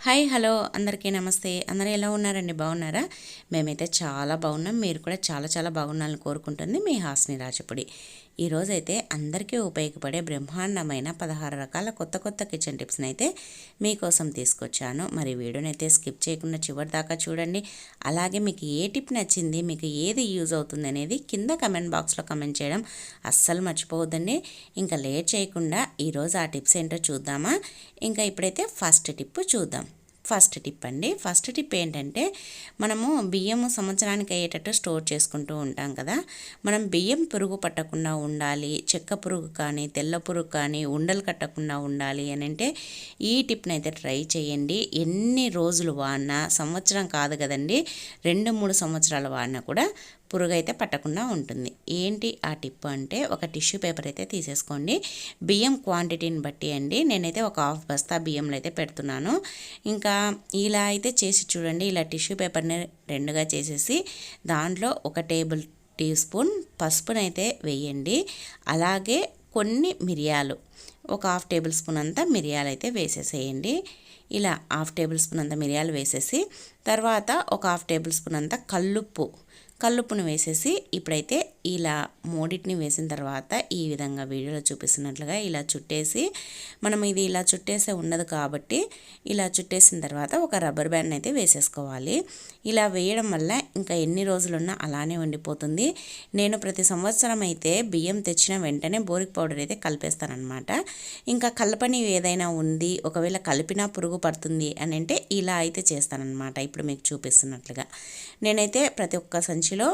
Hi hello అందరికీ నమస్తే. అందరూ ఎలా ఉన్నారండి? బాగున్నారా? మేమైతే చాలా బాగున్నాం. మీరు కూడా చాలా చాలా బాగున్నారని కోరుకుంటుంది మీ హాస్ని రాజపుడి. ఈరోజైతే అందరికీ ఉపయోగపడే బ్రహ్మాండమైన పదహారు రకాల కొత్త కొత్త కిచెన్ టిప్స్ని అయితే మీకోసం తీసుకొచ్చాను. మరి వీడియోని అయితే స్కిప్ చేయకుండా చివరి దాకా చూడండి. అలాగే మీకు ఏ టిప్ నచ్చింది మీకు ఏది యూజ్ అవుతుంది అనేది కింద కమెంట్ బాక్స్లో కమెంట్ చేయడం అస్సలు మర్చిపోవద్దండి. ఇంకా లేట్ చేయకుండా ఈరోజు ఆ టిప్స్ ఏంటో చూద్దామా? ఇంకా ఇప్పుడైతే ఫస్ట్ టిప్ చూద్దాం. ఫస్ట్ టిప్ అండి. ఫస్ట్ టిప్ ఏంటంటే మనము బియ్యం సంవత్సరానికి అయ్యేటట్టు స్టోర్ చేసుకుంటూ ఉంటాం కదా. మనం బియ్యం పురుగు పట్టకుండా ఉండాలి చెక్క పురుగు కానీ తెల్ల పురుగు కానీ ఉండలు కట్టకుండా ఉండాలి అని అంటే ఈ టిప్ని అయితే ట్రై చేయండి. ఎన్ని రోజులు వాడినా సంవత్సరం కాదు కదండి రెండు మూడు సంవత్సరాలు వాడినా కూడా పురుగు అయితే పట్టకుండా ఉంటుంది. ఏంటి ఆ టిప్ అంటే ఒక టిష్యూ పేపర్ అయితే తీసేసుకోండి. బియ్యం క్వాంటిటీని బట్టి అండి. నేనైతే ఒక హాఫ్ బస్తా బియ్యంలో అయితే పెడుతున్నాను. ఇంకా ఇలా అయితే చేసి చూడండి. ఇలా టిష్యూ పేపర్ని రెండుగా చేసేసి దాంట్లో ఒక టేబుల్ టీ స్పూన్ పసుపునైతే వేయండి. అలాగే కొన్ని మిరియాలు ఒక హాఫ్ టేబుల్ స్పూన్ అంతా మిరియాలు అయితే వేసేసేయండి. ఇలా హాఫ్ టేబుల్ స్పూన్ అంతా మిరియాలు వేసేసి తర్వాత ఒక హాఫ్ టేబుల్ స్పూన్ అంతా కల్లుప్పు కల్లుప్పును వేసేసి ఇప్పుడైతే ఇలా మూడింటిని వేసిన తర్వాత ఈ విధంగా వీడియోలో చూపిస్తున్నట్లుగా ఇలా చుట్టేసి మనం ఇది ఇలా చుట్టేసే ఉండదు కాబట్టి ఇలా చుట్టేసిన తర్వాత ఒక రబ్బర్ బ్యాండ్ అయితే వేసేసుకోవాలి. ఇలా వేయడం వల్ల ఇంకా ఎన్ని రోజులున్నా అలానే ఉండిపోతుంది. నేను ప్రతి సంవత్సరం అయితే బియ్యం తెచ్చిన వెంటనే బోరిక్ పౌడర్ అయితే కలిపేస్తానమాట ఇంకా కలపని ఏదైనా ఉంది ఒకవేళ కలిపినా పురుగు పడుతుంది అని అంటే ఇలా అయితే చేస్తానన్నమాట. ఇప్పుడు మీకు చూపిస్తున్నట్లుగా. నేనైతే ప్రతి ఒక్క సంచిలో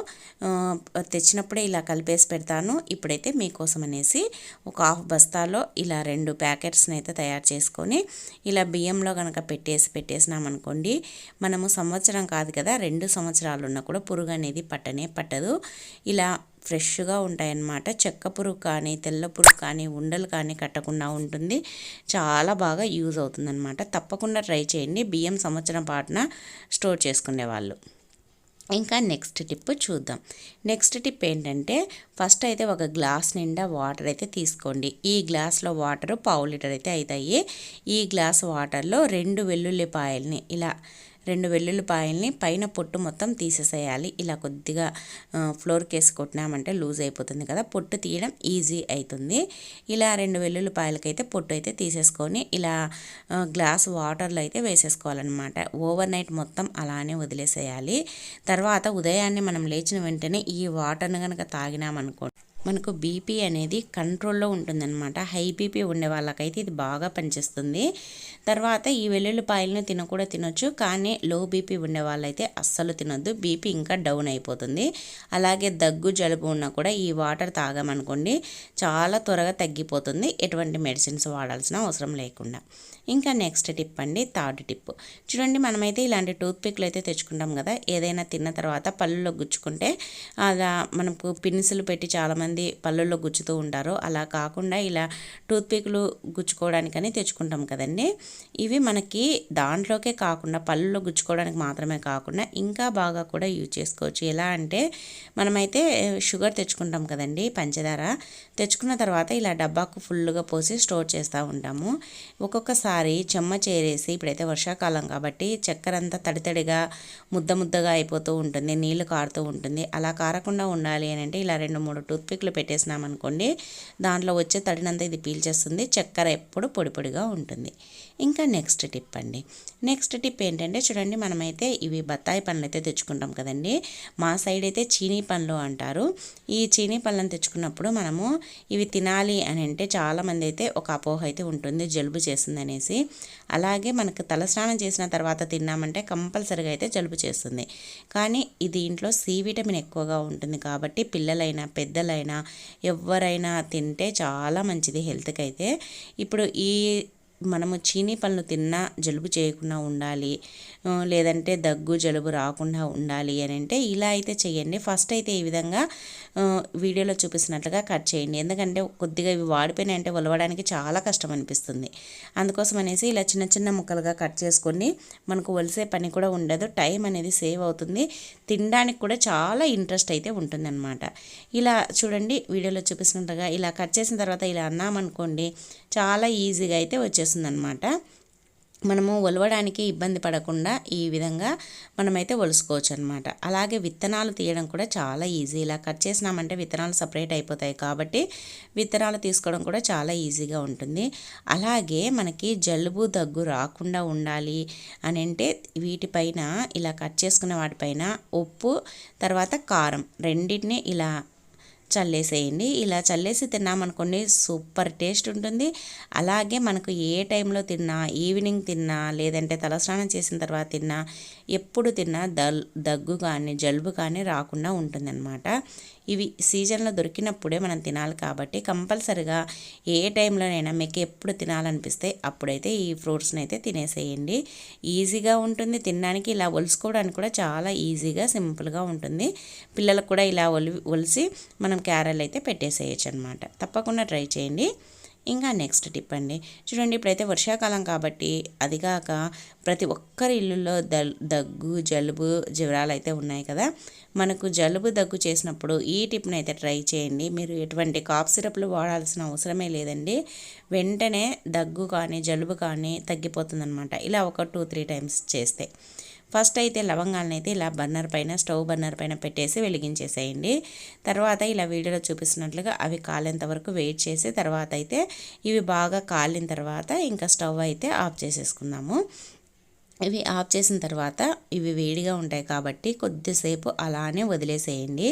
తెచ్చినప్పుడు ఇలా కలిపేసి పెడతాను. ఇప్పుడైతే మీకోసం అనేసి ఒక హాఫ్ బస్తాలో ఇలా రెండు ప్యాకెట్స్ని అయితే తయారు చేసుకొని ఇలా బియ్యంలో కనుక పెట్టేసి పెట్టేసినామనుకోండి మనము సంవత్సరం కాదు కదా రెండు సంవత్సరాలు ఉన్నా కూడా పురుగు అనేది పట్టనే పట్టదు. ఇలా ఫ్రెష్గా ఉంటాయన్నమాట. చెక్క పురుగు కానీ తెల్ల పురుగు కానీ ఉండలు కానీ కట్టకుండా ఉంటుంది. చాలా బాగా యూజ్ అవుతుందన్నమాట. తప్పకుండా ట్రై చేయండి. బియ్యం సంవత్సరం పాటున స్టోర్ చేసుకునే వాళ్ళు. ఇంకా నెక్స్ట్ టిప్ చూద్దాం. నెక్స్ట్ టిప్ ఏంటంటే ఫస్ట్ అయితే ఒక గ్లాస్ నిండా వాటర్ అయితే తీసుకోండి. ఈ గ్లాస్లో వాటర్ పావు లీటర్ అయితే అవుతాయి. ఈ గ్లాస్ వాటర్లో రెండు వెల్లుల్లిపాయల్ని ఇలా రెండు వెల్లుల్లిపాయల్ని పైన పొట్టు మొత్తం తీసేసేయాలి. ఇలా కొద్దిగా ఫ్లోర్ కేసు కొట్టినామంటే లూజ్ అయిపోతుంది కదా. పొట్టు తీయడం ఈజీ అవుతుంది ఇలా రెండు వెల్లుల్లిపాయలకైతే పొట్టు అయితే తీసేసుకొని ఇలా గ్లాస్ వాటర్లో అయితే వేసేసుకోవాలన్నమాట. ఓవర్ నైట్ మొత్తం అలానే వదిలేసేయాలి. తర్వాత ఉదయాన్నే మనం లేచిన వెంటనే ఈ వాటర్ని కనుక తాగినామనుకోండి మనకు బీపీ అనేది కంట్రోల్లో ఉంటుందన్నమాట. హై బీపీ ఉండే వాళ్ళకైతే ఇది బాగా పనిచేస్తుంది. తర్వాత ఈ వెల్లుల్లిపాయలను తినకూడా తినొచ్చు కానీ లో బీపీ ఉండే వాళ్ళైతే అస్సలు తినొద్దు. బీపీ ఇంకా డౌన్ అయిపోతుంది. అలాగే దగ్గు జలుబు ఉన్నా కూడా ఈ వాటర్ తాగామనుకోండి చాలా త్వరగా తగ్గిపోతుంది. ఎటువంటి మెడిసిన్స్ వాడాల్సిన అవసరం లేకుండా. ఇంకా నెక్స్ట్ టిప్ అండి థర్డ్ టిప్. చూడండి మనమైతే ఇలాంటి టూత్ పిక్లు అయితే తెచ్చుకుంటాం కదా. ఏదైనా తిన్న తర్వాత పళ్ళులో గుచ్చుకుంటే అలా మనకు పిన్సులు పెట్టి చాలామంది పళ్ళుల్లో గుచ్చుతూ ఉంటారు అలా కాకుండా ఇలా టూత్పిక్లు గుచ్చుకోవడానికని తెచ్చుకుంటాం కదండి. ఇవి మనకి దాంట్లోకే కాకుండా పళ్ళల్లో గుచ్చుకోవడానికి మాత్రమే కాకుండా ఇంకా బాగా కూడా యూజ్ చేసుకోవచ్చు. ఎలా అంటే మనమైతే షుగర్ తెచ్చుకుంటాం కదండి పంచదార. తెచ్చుకున్న తర్వాత ఇలా డబ్బాకు ఫుల్గా పోసి స్టోర్ చేస్తూ ఉంటాము. ఒక్కొక్కసారి చెమ్మ చేరేసి ఇప్పుడైతే వర్షాకాలం కాబట్టి చక్కెర అంతా తడితడిగా ముద్ద ముద్దగా అయిపోతూ ఉంటుంది నీళ్ళు కారుతూ ఉంటుంది. అలా కారకుండా ఉండాలి అని అంటే ఇలా రెండు మూడు టూత్పిక్ టూత్పిక్లు పెట్టేసినామనుకోండి దాంట్లో వచ్చే తడినంత ఇది పీల్చేస్తుంది చక్కెర ఎప్పుడు పొడి పొడిగా ఉంటుంది. ఇంకా నెక్స్ట్ టిప్ అండి. నెక్స్ట్ టిప్ ఏంటంటే చూడండి మనమైతే ఇవి బత్తాయి పండ్లు అయితే తెచ్చుకుంటాం కదండి. మా సైడ్ అయితే చీనీ పండ్లు అంటారు. ఈ చీనీ పండ్లను తెచ్చుకున్నప్పుడు మనము ఇవి తినాలి అని అంటే చాలామంది అయితే ఒక అపోహ అయితే ఉంటుంది జలుబు చేస్తుంది అనేసి. అలాగే మనకు తలస్నానం చేసిన తర్వాత తిన్నామంటే కంపల్సరిగా అయితే జలుబు చేస్తుంది. కానీ ఇది ఇంట్లో సి విటమిన్ ఎక్కువగా ఉంటుంది కాబట్టి పిల్లలైనా పెద్దలైనా ఎవరైనా తింటే చాలా మంచిది హెల్త్కి అయితే ఇప్పుడు ఈ మనము చీనీ పళ్ళు తిన్నా జలుబు చేయకుండా ఉండాలి. లేదంటే దగ్గు జలుబు రాకుండా ఉండాలి అని అంటే ఇలా అయితే చేయండి ఫస్ట్ అయితే ఈ విధంగా వీడియోలో చూపిస్తున్నట్లుగా కట్ చేయండి. ఎందుకంటే కొద్దిగా ఇవి వాడిపోయినాయి అంటే ఒలవడానికి చాలా కష్టం అనిపిస్తుంది. అందుకోసం అనేసి ఇలా చిన్న చిన్న ముక్కలుగా కట్ చేసుకొని మనకు ఒలిసే పని కూడా ఉండదు. టైం అనేది సేవ్ అవుతుంది. తినడానికి కూడా చాలా ఇంట్రెస్ట్ అయితే ఉంటుందన్నమాట. ఇలా చూడండి వీడియోలో చూపిస్తున్నట్టుగా ఇలా కట్ చేసిన తర్వాత ఇలా అన్నామనుకోండి చాలా ఈజీగా అయితే వచ్చేస్తుంది అనమాట మనము ఒలవడానికి ఇబ్బంది పడకుండా ఈ విధంగా మనమైతే ఒలుసుకోవచ్చు అనమాట అలాగే విత్తనాలు తీయడం కూడా చాలా ఈజీ. ఇలా కట్ చేసినామంటే విత్తనాలు సపరేట్ అయిపోతాయి కాబట్టి విత్తనాలు తీసుకోవడం కూడా చాలా ఈజీగా ఉంటుంది. అలాగే మనకి జలుబు దగ్గు రాకుండా ఉండాలి అని అంటే వీటిపైన ఇలా కట్ చేసుకున్న వాటిపైన ఉప్పు తర్వాత కారం రెండింటిని ఇలా చల్లేసేయండి. ఇలా చల్లేసి తిన్నామనుకోండి సూపర్ టేస్ట్ ఉంటుంది. అలాగే మనకు ఏ టైంలో తిన్నా ఈవినింగ్ తిన్నా లేదంటే తలస్నానం చేసిన తర్వాత తిన్నా ఎప్పుడు తిన్నా దల్ దగ్గు కానీ జలుబు కానీ రాకుండా ఉంటుందన్నమాట. ఇవి సీజన్లో దొరికినప్పుడే మనం తినాలి కాబట్టి కంపల్సరిగా ఏ టైంలోనైనా మీకు ఎప్పుడు తినాలనిపిస్తే అప్పుడైతే ఈ ఫ్రూట్స్ని అయితే తినేసేయండి. ఈజీగా ఉంటుంది తినడానికి ఇలా ఒలుసుకోవడానికి కూడా చాలా ఈజీగా సింపుల్గా ఉంటుంది. పిల్లలకు కూడా ఇలా ఒలి ఒలిసి మనం క్యారెల్ అయితే పెట్టేసేయచ్చు అనమాట తప్పకుండా ట్రై చేయండి. ఇంకా నెక్స్ట్ టిప్ అండి. చూడండి ఇప్పుడైతే వర్షాకాలం కాబట్టి అదిగాక ప్రతి ఒక్కరి ఇల్లుల్లో దగ్గు జలుబు జ్వరాలు అయితే ఉన్నాయి కదా. మనకు జలుబు దగ్గు చేసినప్పుడు ఈ టిప్ని అయితే ట్రై చేయండి. మీరు ఎటువంటి కాఫ్ సిరప్లు వాడాల్సిన అవసరమే లేదండి. వెంటనే దగ్గు కానీ జలుబు కానీ తగ్గిపోతుందనమాట ఇలా ఒక టూ త్రీ టైమ్స్ చేస్తే. ఫస్ట్ అయితే లవంగాలను అయితే ఇలా బర్నర్ పైన స్టవ్ బర్నర్ పైన పెట్టేసి వెలిగించేసేయండి. తర్వాత ఇలా వీడియోలో చూపిస్తున్నట్లుగా అవి కాలేంత వరకు వెయిట్ చేసి తర్వాత అయితే ఇవి బాగా కాలిన తర్వాత ఇంకా స్టవ్ అయితే ఆఫ్ చేసేసుకుందాము. ఇవి ఆఫ్ చేసిన తర్వాత ఇవి వేడిగా ఉంటాయి కాబట్టి కొద్దిసేపు అలానే వదిలేసేయండి.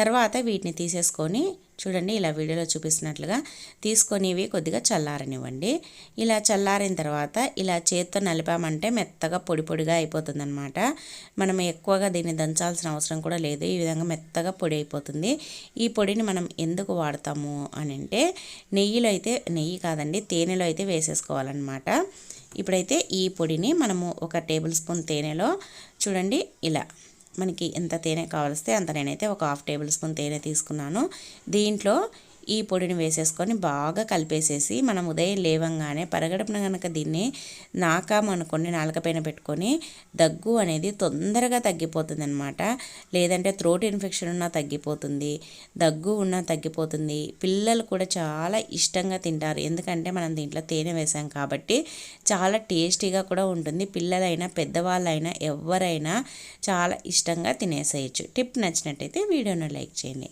తర్వాత వీటిని తీసేసుకొని చూడండి ఇలా వీడియోలో చూపిస్తున్నట్లుగా తీసుకొని ఇవి కొద్దిగా చల్లారనివ్వండి. ఇలా చల్లారిన తర్వాత ఇలా చేత్తో నలిపామంటే మెత్తగా పొడి పొడిగా అయిపోతుందన్నమాట. మనం ఎక్కువగా దీన్ని దంచాల్సిన అవసరం కూడా లేదు. ఈ విధంగా మెత్తగా పొడి అయిపోతుంది. ఈ పొడిని మనం ఎందుకు వాడతాము అని అంటే నెయ్యిలో అయితే నెయ్యి కాదండి తేనెలో అయితే వేసేసుకోవాలన్నమాట. ఇప్పుడైతే ఈ పొడిని మనము ఒక టేబుల్ స్పూన్ తేనెలో చూడండి ఇలా మనకి ఎంత తేనె కావలిస్తే అంత నేనైతే ఒక హాఫ్ టేబుల్ స్పూన్ తేనె తీసుకున్నాను. దీంట్లో ఈ పొడిని వేసేసుకొని బాగా కలిపేసేసి మనం ఉదయం లేవంగానే పరగడపున కనుక దీన్ని నాకామనుకోండి నాలుకపైన పెట్టుకొని దగ్గు అనేది తొందరగా తగ్గిపోతుంది అనమాట లేదంటే థ్రోట్ ఇన్ఫెక్షన్ ఉన్నా తగ్గిపోతుంది దగ్గు ఉన్నా తగ్గిపోతుంది. పిల్లలు కూడా చాలా ఇష్టంగా తింటారు. ఎందుకంటే మనం దీంట్లో తేనె వేసాం కాబట్టి చాలా టేస్టీగా కూడా ఉంటుంది. పిల్లలైనా పెద్దవాళ్ళైనా ఎవరైనా చాలా ఇష్టంగా తినేసేయచ్చు. టిప్ నచ్చినట్టయితే వీడియోను లైక్ చేయండి.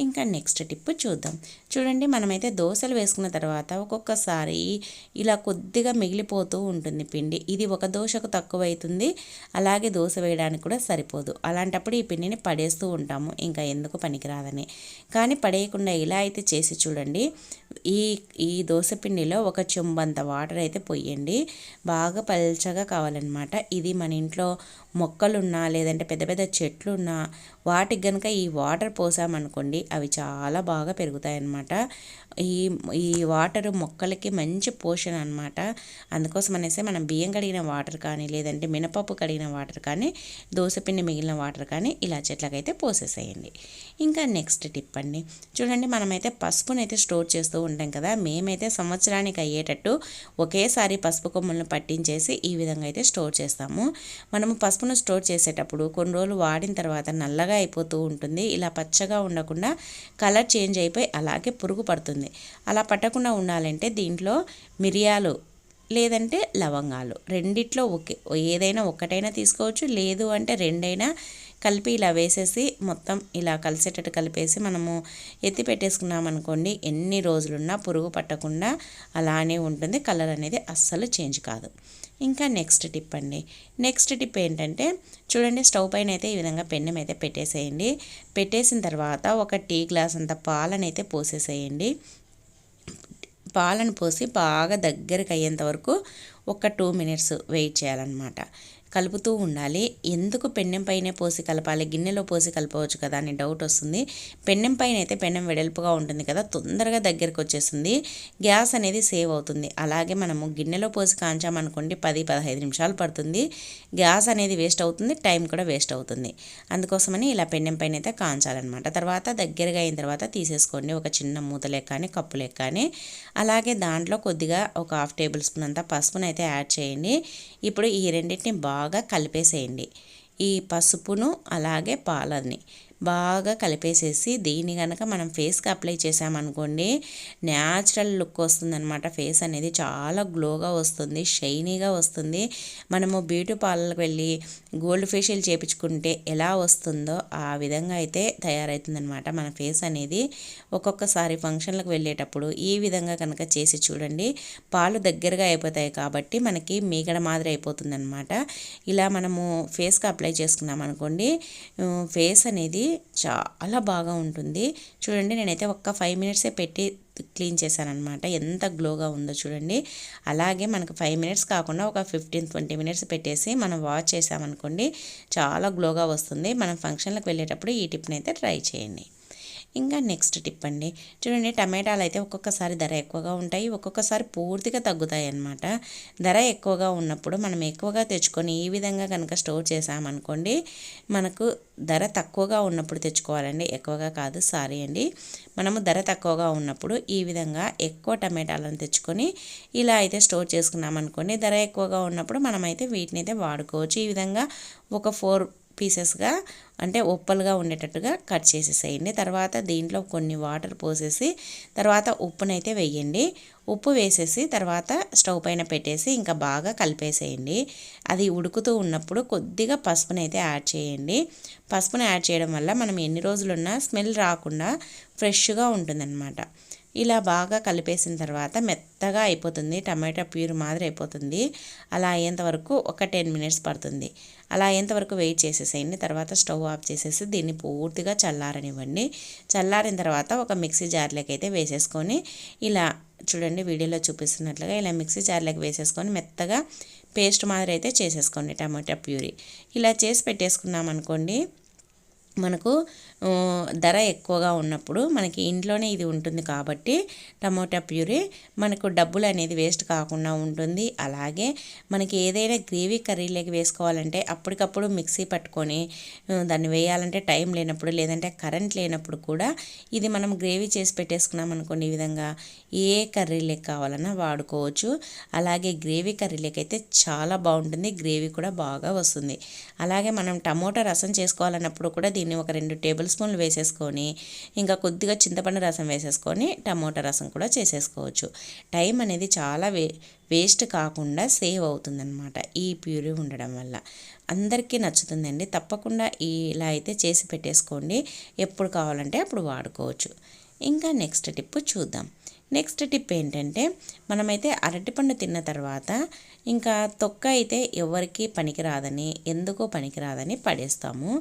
ఇంకా నెక్స్ట్ టిప్ చూద్దాం. చూడండి మనమైతే దోశలు వేసుకున్న తర్వాత ఒక్కొక్కసారి ఇలా కొద్దిగా మిగిలిపోతూ ఉంటుంది పిండి. ఇది ఒక దోశకు తక్కువ అవుతుంది అలాగే దోశ వేయడానికి కూడా సరిపోదు. అలాంటప్పుడు ఈ పిండిని పడేస్తూ ఉంటాము. ఇంకా ఎందుకు పనికిరాదని. కానీ పడేయకుండా ఇలా అయితే చేసి చూడండి. ఈ ఈ దోశ పిండిలో ఒక చెంబంత వాటర్ అయితే పొయ్యండి బాగా పల్చగా కావాలన్నమాట. ఇది మన ఇంట్లో మొక్కలున్నా లేదంటే పెద్ద పెద్ద చెట్లున్నా వాటికి కనుక ఈ వాటర్ పోసామనుకోండి అవి చాలా బాగా పెరుగుతాయి అన్నమాట ఈ ఈ వాటర్ మొక్కలకి మంచి పోషణ అనమాట అందుకోసం అనేసి మనం బియ్యం కడిగిన వాటర్ కానీ లేదంటే మినపప్పు కడిగిన వాటర్ కానీ దోశపిండి మిగిలిన వాటర్ కానీ ఇలా చెట్లకైతే పోసేసేయండి. ఇంకా నెక్స్ట్ టిప్ అండి. చూడండి మనమైతే పసుపునైతే స్టోర్ చేస్తూ ఉంటాం కదా మేమైతే సంవత్సరానికి అయ్యేటట్టు ఒకేసారి పసుపు కొమ్ములను పట్టించేసి ఈ విధంగా అయితే స్టోర్ చేస్తాము. మనము పసుపు పసుపును స్టోర్ చేసేటప్పుడు కొన్ని రోజులు వాడిన తర్వాత నల్లగా అయిపోతూ ఉంటుంది. ఇలా పచ్చగా ఉండకుండా కలర్ చేంజ్ అయిపోయి అలాగే పురుగు పడుతుంది. అలా పట్టకుండా ఉండాలంటే దీంట్లో మిరియాలు లేదంటే లవంగాలు. రెండిట్లో ఒకే ఏదైనా ఒక్కటైనా తీసుకోవచ్చు. లేదు అంటే రెండైనా కలిపి ఇలా వేసేసి మొత్తం ఇలా కలిసేటట్టు కలిపేసి మనము ఎత్తి పెట్టేసుకున్నాం అనుకోండి ఎన్ని రోజులున్నా పురుగు పట్టకుండా అలానే ఉంటుంది. కలర్ అనేది అస్సలు చేంజ్ కాదు. ఇంకా నెక్స్ట్ టిప్ అండి. నెక్స్ట్ టిప్ ఏంటంటే చూడండి స్టవ్ పైన అయితే ఈ విధంగా పెన్నెం అయితే పెట్టేసేయండి. పెట్టేసిన తర్వాత ఒక టీ గ్లాస్ అంత పాలనైతే పోసేసేయండి. పాలను పోసి బాగా దగ్గరికి అయ్యేంత వరకు ఒక టూ మినిట్స్ వెయిట్ చేయాలన్నమాట. కలుపుతూ ఉండాలి. ఎందుకు పెన్నెం పైనే పోసి కలపాలి? గిన్నెలో పోసి కలపవచ్చు కదా అని డౌట్ వస్తుంది. పెన్నెం పైన అయితే పెన్నెం వెడల్పుగా ఉంటుంది కదా తొందరగా దగ్గరికి వచ్చేస్తుంది. గ్యాస్ అనేది సేవ్ అవుతుంది. అలాగే మనము గిన్నెలో పోసి కాంచామనుకోండి పది పదహైదు నిమిషాలు పడుతుంది. గ్యాస్ అనేది వేస్ట్ అవుతుంది టైం కూడా వేస్ట్ అవుతుంది. అందుకోసమని ఇలా పెన్నెం పైన అయితే కాంచాలన్నమాట. తర్వాత దగ్గరగా అయిన తర్వాత తీసేసుకోండి. ఒక చిన్న మూత లెక్క కానీ కప్పు లెక్క కానీ అలాగే దాంట్లో కొద్దిగా ఒక హాఫ్ టేబుల్ స్పూన్ అంతా పసుపునైతే యాడ్ చేయండి. ఇప్పుడు ఈ రెండింటిని బాగా కలిపేసేయండి. ఈ పసుపును అలాగే పాలని బాగా కలిపేసేసి దీన్ని కనుక మనం ఫేస్కి అప్లై చేసామనుకోండి న్యాచురల్ లుక్ వస్తుందన్నమాట. ఫేస్ అనేది చాలా గ్లోగా వస్తుంది షైనీగా వస్తుంది. మనము బ్యూటీ పార్లర్కి వెళ్ళి గోల్డ్ ఫేషియల్ చేయించుకుంటే ఎలా వస్తుందో ఆ విధంగా అయితే తయారవుతుందనమాట మన ఫేస్ అనేది ఒక్కొక్కసారి ఫంక్షన్లకు వెళ్ళేటప్పుడు ఈ విధంగా కనుక చేసి చూడండి. పాలు దగ్గరగా అయిపోతాయి కాబట్టి మనకి మీగడ మాదిరి అయిపోతుందన్నమాట. ఇలా మనము ఫేస్కి అప్లై చేసుకున్నాం అనుకోండి ఫేస్ అనేది చాలా బాగా ఉంటుంది. చూడండి నేనైతే ఒక్క ఫైవ్ మినిట్సే పెట్టి క్లీన్ చేశానమాట ఎంత గ్లోగా ఉందో చూడండి. అలాగే మనకు ఫైవ్ మినిట్స్ కాకుండా ఒక ఫిఫ్టీన్ ట్వంటీ మినిట్స్ పెట్టేసి మనం వాష్ చేసామనుకోండి చాలా గ్లోగా వస్తుంది. మనం ఫంక్షన్లకు వెళ్ళేటప్పుడు ఈ టిప్ని అయితే ట్రై చేయండి. ఇంకా నెక్స్ట్ టిప్ అండి. చూడండి టమాటాలు అయితే ఒక్కొక్కసారి ధర ఎక్కువగా ఉంటాయి. ఒక్కొక్కసారి పూర్తిగా తగ్గుతాయి అన్నమాట. ధర ఎక్కువగా ఉన్నప్పుడు మనం ఎక్కువగా తెచ్చుకొని ఈ విధంగా కనుక స్టోర్ చేసామనుకోండి మనకు ధర తక్కువగా ఉన్నప్పుడు తెచ్చుకోవాలండి. ఎక్కువగా కాదు సారీ అండి. మనము ధర తక్కువగా ఉన్నప్పుడు ఈ విధంగా ఎక్కువ టమాటాలను తెచ్చుకొని ఇలా అయితే స్టోర్ చేసుకున్నామనుకోండి ధర ఎక్కువగా ఉన్నప్పుడు మనమైతే వీటిని అయితే వాడుకోవచ్చు. ఈ విధంగా ఒక ఫోర్ పీసెస్గా అంటే ఉప్పలుగా ఉండేటట్టుగా కట్ చేసేసేయండి. తర్వాత దీంట్లో కొన్ని వాటర్ పోసేసి తర్వాత ఉప్పునైతే వేయండి. ఉప్పు వేసేసి తర్వాత స్టవ్ పైన పెట్టేసి ఇంకా బాగా కలిపేసేయండి. అది ఉడుకుతూ ఉన్నప్పుడు కొద్దిగా పసుపునైతే యాడ్ చేయండి. పసుపును యాడ్ చేయడం వల్ల మనం ఎన్ని రోజులున్నా స్మెల్ రాకుండా ఫ్రెష్గా ఉంటుందన్నమాట. ఇలా బాగా కలిపేసిన తర్వాత మెత్తగా అయిపోతుంది. టమాటా ప్యూర్ మాదిరి అయిపోతుంది. అలా అయ్యేంత వరకు ఒక టెన్ మినిట్స్ పడుతుంది. అలా అయ్యేంతవరకు వెయిట్ చేసేసేయండి. తర్వాత స్టవ్ ఆఫ్ చేసేసి దీన్ని పూర్తిగా చల్లారనివ్వండి. చల్లారిన తర్వాత ఒక మిక్సీ జార్లోకి అయితే వేసేసుకొని ఇలా చూడండి వీడియోలో చూపిస్తున్నట్లుగా ఇలా మిక్సీ జార్లోకి వేసేసుకొని మెత్తగా పేస్ట్ మాదిరి అయితే చేసేసుకోండి టమాటా ప్యూరీ. ఇలా చేసి పెట్టేసుకున్నాం అనుకోండి మనకు ధర ఎక్కువగా ఉన్నప్పుడు మనకి ఇంట్లోనే ఇది ఉంటుంది కాబట్టి టమోటా ప్యూరీ మనకు డబ్బులు అనేది వేస్ట్ కాకుండా ఉంటుంది. అలాగే మనకి ఏదైనా గ్రేవీ కర్రీలోకి వేసుకోవాలంటే అప్పటికప్పుడు మిక్సీ పట్టుకొని దాన్ని వేయాలంటే టైం లేనప్పుడు లేదంటే కరెంట్ లేనప్పుడు కూడా ఇది మనం గ్రేవీ చేసి పెట్టేసుకున్నాం అనుకోండి ఈ విధంగా ఏ కర్రీలోకి కావాలన్నా వాడుకోవచ్చు. అలాగే గ్రేవీ కర్రీలోకి అయితే చాలా బాగుంటుంది. గ్రేవీ కూడా బాగా వస్తుంది. అలాగే మనం టమోటా రసం చేసుకోవాలన్నప్పుడు కూడా దీన్ని ఒక రెండు టేబుల్ స్పూన్లు వేసేసుకొని ఇంకా కొద్దిగా చింతపండు రసం వేసేసుకొని టమోటా రసం కూడా చేసేసుకోవచ్చు. టైం అనేది చాలా వే వేస్ట్ కాకుండా సేవ్ అవుతుందన్నమాట ఈ ప్యూరీ ఉండడం వల్ల. అందరికీ నచ్చుతుందండి. తప్పకుండా ఇలా అయితే చేసి పెట్టేసుకోండి. ఎప్పుడు కావాలంటే అప్పుడు వాడుకోవచ్చు. ఇంకా నెక్స్ట్ టిప్ చూద్దాం. నెక్స్ట్ టిప్ ఏంటంటే మనమైతే అరటిపండు తిన్న తర్వాత ఇంకా తొక్క అయితే ఎవరికి పనికిరాదని ఎందుకో పనికిరాదని పడేస్తాము.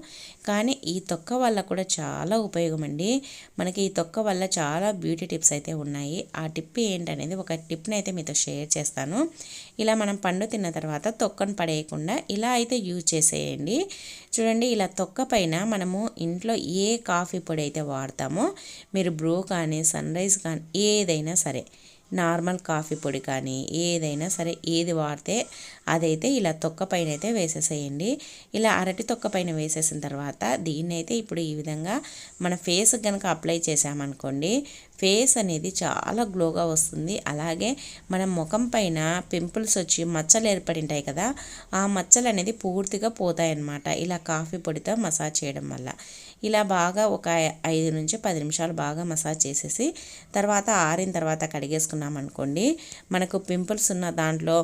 కానీ ఈ తొక్క వల్ల కూడా చాలా ఉపయోగం అండి మనకి ఈ తొక్క వల్ల చాలా బ్యూటీ టిప్స్ అయితే ఉన్నాయి. ఆ టిప్ ఏంటనేది ఒక టిప్ని అయితే మీతో షేర్ చేస్తాను. ఇలా మనం పండు తిన్న తర్వాత తొక్కను పడేయకుండా ఇలా అయితే యూజ్ చేసేయండి. చూడండి ఇలా తొక్క పైన మనము ఇంట్లో ఏ కాఫీ పొడి అయితే వాడతామో మీరు బ్రూ కానీ సన్ రైజ్ కానీ ఏదైనా సరే నార్మల్ కాఫీ పొడి కానీ ఏదైనా సరే ఏది వాడితే అదైతే ఇలా తొక్క పైన అయితే వేసేసేయండి. ఇలా అరటి తొక్క పైన వేసేసిన తర్వాత దీన్ని అయితే ఇప్పుడు ఈ విధంగా మన ఫేస్ కనుక అప్లై చేసామనుకోండి ఫేస్ అనేది చాలా గ్లోగా వస్తుంది. అలాగే మన ముఖం పైన పింపుల్స్ వచ్చి మచ్చలు ఏర్పడి ఉంటాయి కదా ఆ మచ్చలు అనేది పూర్తిగా పోతాయన్నమాట. ఇలా కాఫీ పొడితో మసాజ్ చేయడం వల్ల. ఇలా బాగా ఒక ఐదు నుంచి పది నిమిషాలు బాగా మసాజ్ చేసేసి తర్వాత ఆరిన తర్వాత కడిగేసుకున్నాం అనుకోండి మనకు పింపుల్స్ ఉన్న దాంట్లో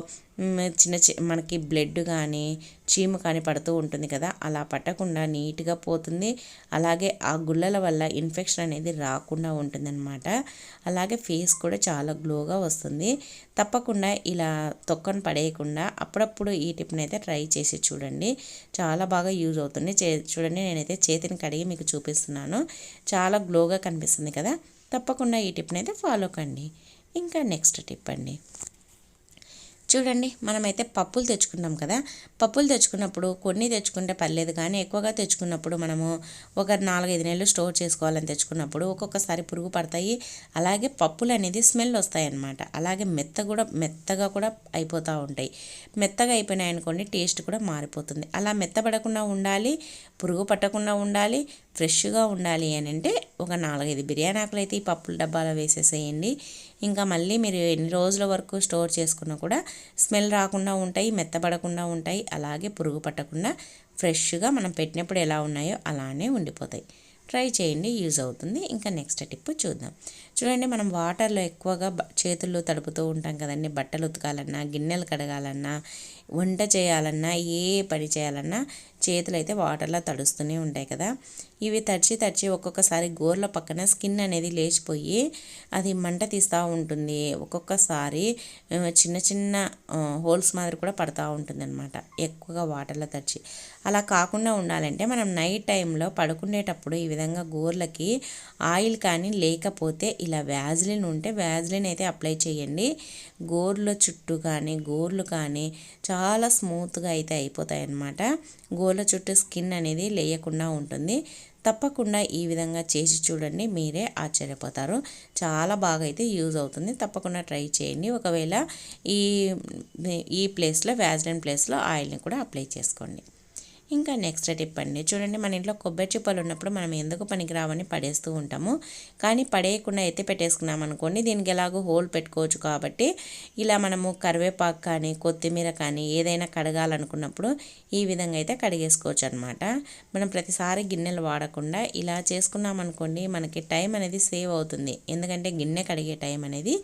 చిన్న మనకి బ్లడ్ కానీ చీము కానీ పడుతూ ఉంటుంది కదా అలా పట్టకుండా నీట్గా పోతుంది. అలాగే ఆ గుళ్ళల వల్ల ఇన్ఫెక్షన్ అనేది రాకుండా ఉంటుందన్నమాట. అలాగే ఫేస్ కూడా చాలా గ్లోగా వస్తుంది. తప్పకుండా ఇలా తొక్కను పడేయకుండా అప్పుడప్పుడు ఈ టిప్ని అయితే ట్రై చేసి చూడండి. చాలా బాగా యూజ్ అవుతుంది. చే చూడండి నేనైతే చేతిని కడిగి మీకు చూపిస్తున్నాను. చాలా గ్లోగా కనిపిస్తుంది కదా. తప్పకుండా ఈ టిప్ని అయితే ఫాలో కండి. ఇంకా నెక్స్ట్ టిప్ అండి. చూడండి మనమైతే పప్పులు తెచ్చుకున్నాం కదా. పప్పులు తెచ్చుకున్నప్పుడు కొన్ని తెచ్చుకుంటే పర్లేదు కానీ ఎక్కువగా తెచ్చుకున్నప్పుడు మనము ఒక నాలుగైదు నెలలు స్టోర్ చేసుకోవాలని తెచ్చుకున్నప్పుడు ఒక్కొక్కసారి పురుగు పడతాయి. అలాగే పప్పులు అనేది స్మెల్ వస్తాయి అన్నమాట అలాగే మెత్త కూడా మెత్తగా కూడా అయిపోతూ ఉంటాయి. మెత్తగా అయిపోయినాయి అనుకోండి టేస్ట్ కూడా మారిపోతుంది. అలా మెత్తబడకుండా ఉండాలి పురుగు పట్టకుండా ఉండాలి ఫ్రెష్గా ఉండాలి అని అంటే ఒక నాలుగైదు బిర్యానీ ఆకులు అయితే ఈ పప్పుల డబ్బాలో వేసేసేయండి. ఇంకా మళ్ళీ మీరు ఎన్ని రోజుల వరకు స్టోర్ చేసుకున్నా కూడా స్మెల్ రాకుండా ఉంటాయి మెత్తబడకుండా ఉంటాయి అలాగే పురుగు పట్టకుండా ఫ్రెష్గా మనం పెట్టినప్పుడు ఎలా ఉన్నాయో అలానే ఉండిపోతాయి. ట్రై చేయండి యూజ్ అవుతుంది. ఇంకా నెక్స్ట్ టిప్ చూద్దాం. చూడండి మనం వాటర్లో ఎక్కువగా చేతుల్లో తడుపుతూ ఉంటాం కదండి. బట్టలు ఉతకాలన్నా గిన్నెలు కడగాలన్నా వంట చేయాలన్నా ఏ పని చేయాలన్నా చేతులు అయితే వాటర్లో తడుస్తూనే ఉంటాయి కదా. ఇవి తడిచి తడిచి ఒక్కొక్కసారి గోర్ల పక్కన స్కిన్ అనేది లేచిపోయి అది మంట తీస్తూ ఉంటుంది. ఒక్కొక్కసారి చిన్న చిన్న హోల్స్ మాదిరి కూడా పడుతూ ఉంటుంది అనమాట ఎక్కువగా వాటర్లో తడిచి. అలా కాకుండా ఉండాలంటే మనం నైట్ టైంలో పడుకునేటప్పుడు ఈ విధంగా గోర్లకి ఆయిల్ కానీ లేకపోతే ఇలా వ్యాజ్లిన్ ఉంటే వ్యాజ్లిన్ అయితే అప్లై చేయండి. గోర్ల చుట్టూ కానీ గోర్లు కానీ చాలా చాలా స్మూత్గా అయితే అయిపోతాయి అన్నమాట గోల చుట్టూ స్కిన్ అనేది లేయకుండా ఉంటుంది. తప్పకుండా ఈ విధంగా చేసి చూడండి మీరే ఆశ్చర్యపోతారు. చాలా బాగా అయితే యూజ్ అవుతుంది. తప్పకుండా ట్రై చేయండి. ఒకవేళ ఈ ఈ ప్లేస్లో వ్యాజ్లైన్ ప్లేస్లో ఆయిల్ని కూడా అప్లై చేసుకోండి. ఇంకా నెక్స్ట్ టిప్ అండి. చూడండి మన ఇంట్లో కొబ్బరి చిప్పలు ఉన్నప్పుడు మనం ఎందుకు పనికిరావని పడేస్తూ ఉంటాము. కానీ పడేయకుండా ఎత్తి పెట్టేసుకున్నాం అనుకోండి దీనికి ఎలాగో హోల్ పెట్టుకోవచ్చు కాబట్టి ఇలా మనము కరివేపాకు కానీ కొత్తిమీర కానీ ఏదైనా కడగాలనుకున్నప్పుడు ఈ విధంగా అయితే కడిగేసుకోవచ్చు అనమాట మనం ప్రతిసారి గిన్నెలు వాడకుండా ఇలా చేసుకున్నాం అనుకోండి మనకి టైం అనేది సేవ్ అవుతుంది. ఎందుకంటే గిన్నె కడిగే టైం అనేది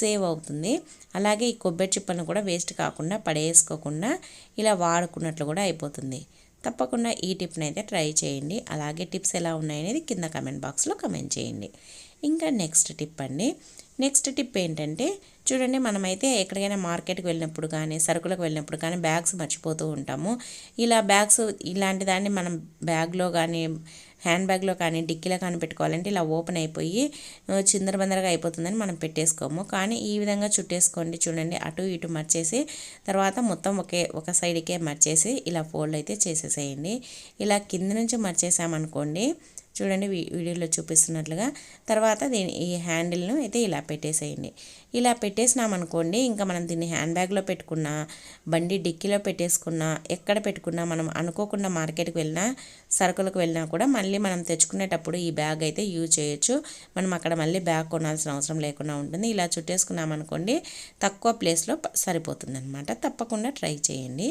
సేవ్ అవుతుంది. అలాగే ఈ కొబ్బరి చిప్పలను కూడా వేస్ట్ కాకుండా పడేసుకోకుండా ఇలా వాడుకున్నట్లు కూడా అయిపోతుంది. తప్పకుండా ఈ టిప్ని అయితే ట్రై చేయండి. అలాగే టిప్స్ ఎలా ఉన్నాయనేది కింద కమెంట్ బాక్స్లో కమెంట్ చేయండి. ఇంకా నెక్స్ట్ టిప్ అండి. నెక్స్ట్ టిప్ ఏంటంటే చూడండి మనమైతే ఎక్కడికైనా మార్కెట్కి వెళ్ళినప్పుడు కానీ సరుకులకు వెళ్ళినప్పుడు కానీ బ్యాగ్స్ మర్చిపోతూ ఉంటాము. ఇలా బ్యాగ్స్ ఇలాంటి దాన్ని మనం బ్యాగ్లో కానీ హ్యాండ్ బ్యాగ్లో కానీ డిక్కీలో కానీ పెట్టుకోవాలంటే ఇలా ఓపెన్ అయిపోయి చిందరబందరగా అయిపోతుందని మనం పెట్టేసుకోము. కానీ ఈ విధంగా చుట్టేసుకోండి చూడండి అటు ఇటు మర్చేసి తర్వాత మొత్తం ఒకే ఒక సైడ్కే మర్చేసి ఇలా ఫోల్డ్ అయితే చేసేసేయండి. ఇలా కింద నుంచి మర్చేసామనుకోండి చూడండి వీడియోలో చూపిస్తున్నట్లుగా. తర్వాత దీని ఈ హ్యాండిల్ను అయితే ఇలా పెట్టేసేయండి. ఇలా పెట్టేసినామనుకోండి ఇంకా మనం దీన్ని హ్యాండ్ బ్యాగ్లో పెట్టుకున్నా బండి డిక్కీలో పెట్టేసుకున్నా ఎక్కడ పెట్టుకున్నా మనం అనుకోకుండా మార్కెట్కి వెళ్ళినా సరుకులకు వెళ్ళినా కూడా మళ్ళీ మనం తెచ్చుకునేటప్పుడు ఈ బ్యాగ్ అయితే యూజ్ చేయొచ్చు. మనం అక్కడ మళ్ళీ బ్యాగ్ కొనాల్సిన అవసరం లేకుండా ఉంటుంది. ఇలా చుట్టేసుకున్నామనుకోండి తక్కువ ప్లేస్లో సరిపోతుంది అనమాట తప్పకుండా ట్రై చేయండి.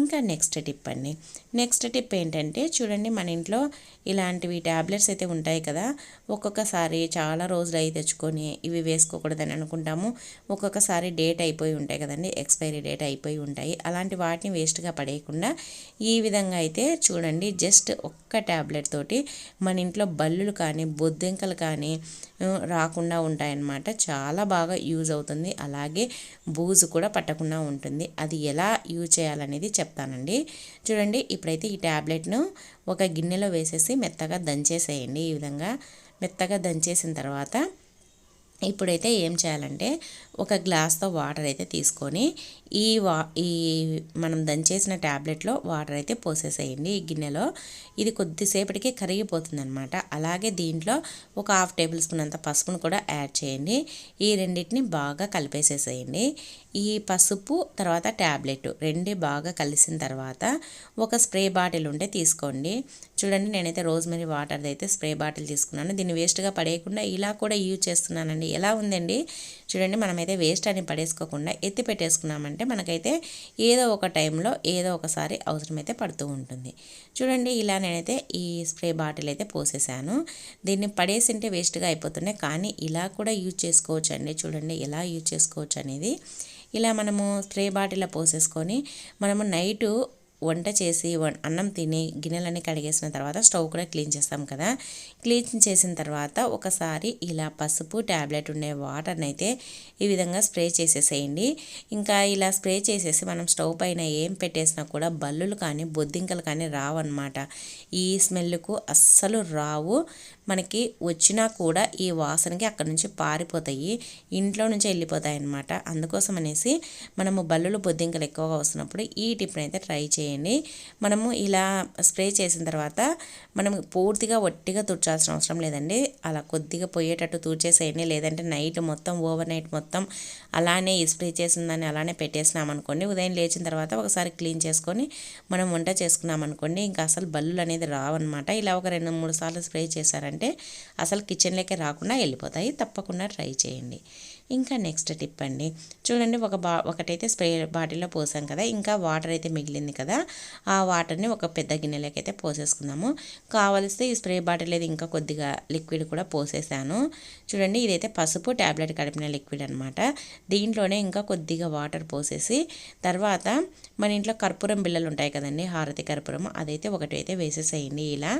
ఇంకా నెక్స్ట్ టిప్ అండి నెక్స్ట్ టిప్ ఏంటంటే చూడండి మన ఇంట్లో ఇలాంటివి ట్యాబ్లెట్స్ అయితే ఉంటాయి కదా ఒక్కొక్కసారి చాలా రోజులు అయి తెచ్చుకొని ఇవి వేసుకోకూడదని అనుకుంటాము. ఒక్కొక్కసారి డేట్ అయిపోయి ఉంటాయి కదండి ఎక్స్పైరీ డేట్ అయిపోయి ఉంటాయి. అలాంటి వాటిని వేస్ట్గా పడేయకుండా ఈ విధంగా అయితే చూడండి జస్ట్ ఒక్క ట్యాబ్లెట్ తోటి మన ఇంట్లో బల్లులు కానీ బొద్దింకలు కానీ రాకుండా ఉంటాయన్నమాట. చాలా బాగా యూజ్ అవుతుంది. అలాగే బూజు కూడా పట్టకుండా ఉంటుంది. అది ఎలా యూజ్ చేయాలనేది చెప్తానండి. చూడండి ఇప్పుడైతే ఈ ట్యాబ్లెట్ను ఒక గిన్నెలో వేసేసి మెత్తగా దంచేసేయండి ఈ విధంగా. మెత్తగా దంచేసిన తర్వాత ఇప్పుడైతే ఏం చేయాలంటే ఒక గ్లాస్తో వాటర్ అయితే తీసుకొని ఈ వా ఈ మనం దంచేసిన ట్యాబ్లెట్లో వాటర్ అయితే పోసేసేయండి ఈ గిన్నెలో. ఇది కొద్దిసేపటికి కరిగిపోతుంది అనమాట అలాగే దీంట్లో ఒక హాఫ్ టేబుల్ స్పూన్ అంత పసుపును కూడా యాడ్ చేయండి. ఈ రెండింటిని బాగా కలిపేసేసేయండి. ఈ పసుపు తర్వాత ట్యాబ్లెట్ రెండు బాగా కలిసిన తర్వాత ఒక స్ప్రే బాటిల్ ఉంటే తీసుకోండి. చూడండి నేనైతే రోజ్మెరీ వాటర్ది అయితే స్ప్రే బాటిల్ తీసుకున్నాను. దీన్ని వేస్ట్గా పడేయకుండా ఇలా కూడా యూజ్ చేస్తున్నానండి. ఎలా ఉందండి? చూడండి మనమైతే వేస్ట్ అని పడేసుకోకుండా ఎత్తి పెట్టేసుకున్నామంటే మనకైతే ఏదో ఒక టైంలో ఏదో ఒకసారి అవసరమైతే పడుతూ ఉంటుంది. చూడండి ఇలా నేనైతే ఈ స్ప్రే బాటిల్ అయితే పోసేసాను. దీన్ని పడేసింటే వేస్ట్గా అయిపోతున్నాయి కానీ ఇలా కూడా యూజ్ చేసుకోవచ్చు అండి చూడండి ఎలా యూజ్ చేసుకోవచ్చు అనేది ఇలా మనము స్ప్రే బాటిల్లో పోసేసుకొని మనము నైటు వంట చేసి అన్నం తిని గిన్నెలన్నీ కడిగేసిన తర్వాత స్టవ్ కూడా క్లీన్ చేస్తాం కదా. క్లీన్ చేసిన తర్వాత ఒకసారి ఇలా పసుపు ట్యాబ్లెట్ ఉండే వాటర్ని అయితే ఈ విధంగా స్ప్రే చేసేసేయండి. ఇంకా ఇలా స్ప్రే చేసేసి మనం స్టవ్ పైన ఏం పెట్టేసినా కూడా బల్లులు కానీ బొద్దింకలు కానీ రావన్నమాట. ఈ స్మెల్కు అస్సలు రావు. మనకి వచ్చినా కూడా ఈ వాసనకి అక్కడ నుంచి పారిపోతాయి ఇంట్లో నుంచి వెళ్ళిపోతాయి అన్నమాట. అందుకోసం అనేసి మనము బల్లులు బొద్దింకలు ఎక్కువగా వస్తున్నప్పుడు ఈ టిప్ని అయితే ట్రై చేయండి. మనము ఇలా స్ప్రే చేసిన తర్వాత మనం పూర్తిగా ఒట్టిగా తుడ్చాల్సిన అవసరం లేదండి. అలా కొద్దిగా పోయేటట్టు తుడిచేసేయండి. లేదంటే నైట్ మొత్తం ఓవర్ నైట్ మొత్తం అలానే స్ప్రే చేసిన దాన్ని అలానే పెట్టేసినాం అనుకోండి ఉదయం లేచిన తర్వాత ఒకసారి క్లీన్ చేసుకొని మనం వంట చేసుకున్నామనుకోండి ఇంకా అసలు బల్లులు అనేది రావన్నమాట. ఇలా ఒక రెండు మూడు సార్లు స్ప్రే చేశారంటే అసలు కిచెన్లోకే రాకుండా వెళ్ళిపోతాయి. తప్పకుండా ట్రై చేయండి. ఇంకా నెక్స్ట్ టిప్ అండి. చూడండి ఒక బా ఒకటైతే స్ప్రే బాటిల్లో పోసాం కదా ఇంకా వాటర్ అయితే మిగిలింది కదా ఆ వాటర్ని ఒక పెద్ద గిన్నెలోకి అయితే పోసేసుకుందాము. కావలిస్తే ఈ స్ప్రే బాటిల్ అయితే ఇంకా కొద్దిగా లిక్విడ్ కూడా పోసేసాను. చూడండి ఇదైతే పసుపు ట్యాబ్లెట్ కలిపిన లిక్విడ్ అనమాట దీంట్లోనే ఇంకా కొద్దిగా వాటర్ పోసేసి తర్వాత మన ఇంట్లో కర్పూరం బిళ్ళలు ఉంటాయి కదండి హారతి కర్పూరం అదైతే ఒకటి అయితే వేసేసేయండి ఇలా.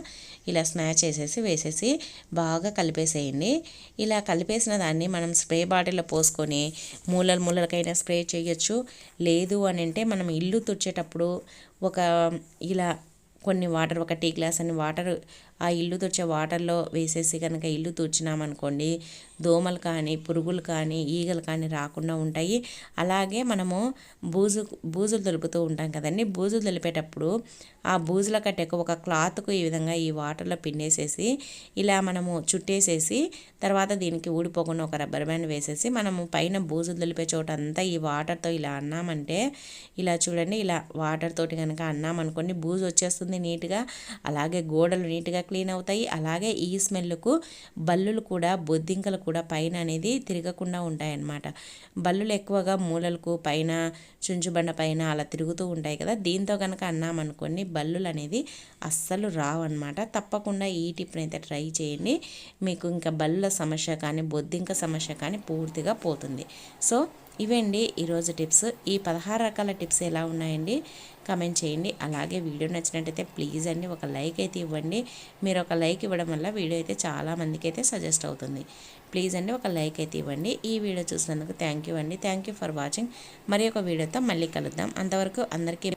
ఇలా స్మాచ్ చేసేసి వేసేసి బాగా కలిపేసేయండి. ఇలా కలిపేసిన దాన్ని మనం స్ప్రే బాటిల్ బాటిల్లో పోసుకొని మూలల మూలలకైనా స్ప్రే చేయొచ్చు. లేదు అని అంటే మనం ఇల్లు తుడిచేటప్పుడు ఒక ఇలా కొన్ని వాటర్ ఒక టీ గ్లాస్ అని వాటర్ ఆ ఇల్లు తుడిచే వాటర్లో వేసేసి కనుక ఇల్లు తుడిచినామనుకోండి దోమలు కానీ పురుగులు కానీ ఈగలు కానీ రాకుండా ఉంటాయి. అలాగే మనము బూజు బూజులు దొలుపుతూ ఉంటాం కదండి. బూజులు దొలిపేటప్పుడు ఆ బూజుల కట్టెకు ఒక క్లాత్కు ఈ విధంగా ఈ వాటర్లో పిండేసేసి ఇలా మనము చుట్టేసేసి తర్వాత దీనికి ఊడిపోకుండా ఒక రబ్బర్ బ్యాండ్ వేసేసి మనము పైన బూజులు దొలిపే చోట అంతా ఈ వాటర్తో ఇలా అన్నామంటే ఇలా చూడండి ఇలా వాటర్ తోటి కనుక అన్నామనుకోండి బూజు వచ్చేస్తుంది నీట్గా అలాగే గోడలు నీట్గా క్లీన్ అవుతాయి. అలాగే ఈ స్మెల్కు బల్లులు కూడా బొద్దింకలు కూడా పైన అనేది తిరగకుండా ఉంటాయన్నమాట. బల్లులు ఎక్కువగా మూలలకు పైన చుంచుబండ పైన అలా తిరుగుతూ ఉంటాయి కదా. దీంతో కనుక అన్నామనుకోండి బల్లులు అనేది అస్సలు రావన్నమాట. తప్పకుండా ఈ టిప్ని అయితే ట్రై చేయండి. మీకు ఇంకా బల్లుల సమస్య కానీ బొద్దింక సమస్య కానీ పూర్తిగా పోతుంది. సో ఇవండి ఈరోజు టిప్స్. ఈ పదహారు రకాల టిప్స్ ఎలా ఉన్నాయండి? కమెంట్ చేయండి. అలాగే వీడియో నచ్చినట్టయితే ప్లీజ్ అండి ఒక లైక్ అయితే ఇవ్వండి. మీరు ఒక లైక్ ఇవ్వడం వల్ల వీడియో అయితే చాలా మందికి అయితే సజెస్ట్ అవుతుంది. ప్లీజ్ అండి ఒక లైక్ అయితే ఇవ్వండి. ఈ వీడియో చూసినందుకు థ్యాంక్ యూ అండి. థ్యాంక్ యూ ఫర్ వాచింగ్ మరి ఒక వీడియోతో మళ్ళీ కలుద్దాం. అంతవరకు అందరికీ